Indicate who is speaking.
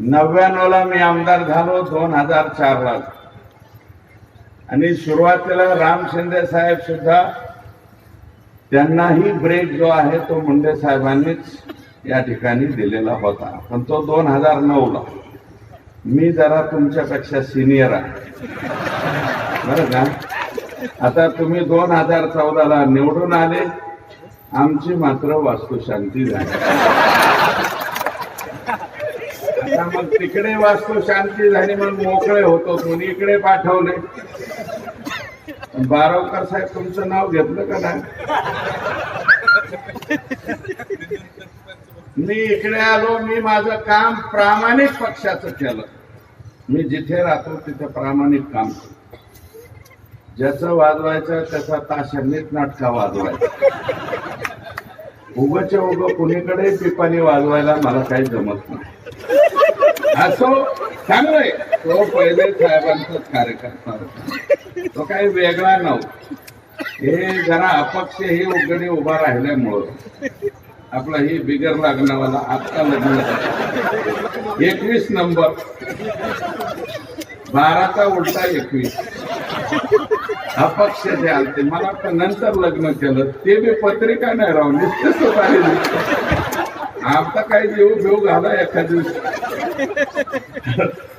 Speaker 1: नव्याण्णवला मी आमदार झालो दोन हजार चारला. आणि सुरुवातीला राम शिंदे साहेब सुद्धा त्यांनाही ब्रेक जो आहे तो मुंडे साहेबांनीच या ठिकाणी दिलेला होता. पण तो दोन हजार नऊला. मी जरा तुमच्यापेक्षा सिनियर आहे. बरं का? आता तुम्ही दोन हजार चौदाला निवडून आले आमची मात्र वास्तुशांती झाली. मग तिकडे वाचतो शांती झाली म्हणून मोकळे होतो कोणी इकडे पाठवले. बारावकर साहेब तुमचं नाव घेतलं का नाही? मी इकडे आलो मी माझं काम प्रामाणिक पक्षाचं केलं. मी जिथे राहतो तिथे प्रामाणिक काम करतो. ज्याचं वाजवायचं त्याचा ताशनीत नाटका वाजवायचा. उगच्या उग कुणीकडे पिपाणी वाजवायला मला काही जमत नाही. असो चांगलंय तो पहिले साहेबांचाच कार्यकर्ता होता. तो काही वेगळा नव्हता. हे जरा अपक्ष ही उघडी उभा राहिल्यामुळं आपला ही बिगर लग्नावाला आत्ता लग्न एकवीस नंबर. बाराचा उलटा एकवीस. अपक्ष जे आलते मला नंतर लग्न केलं. ते बी पत्रिका नाही राहून आमचा काही देऊ घेऊ घाला एखाद्या दिवशी.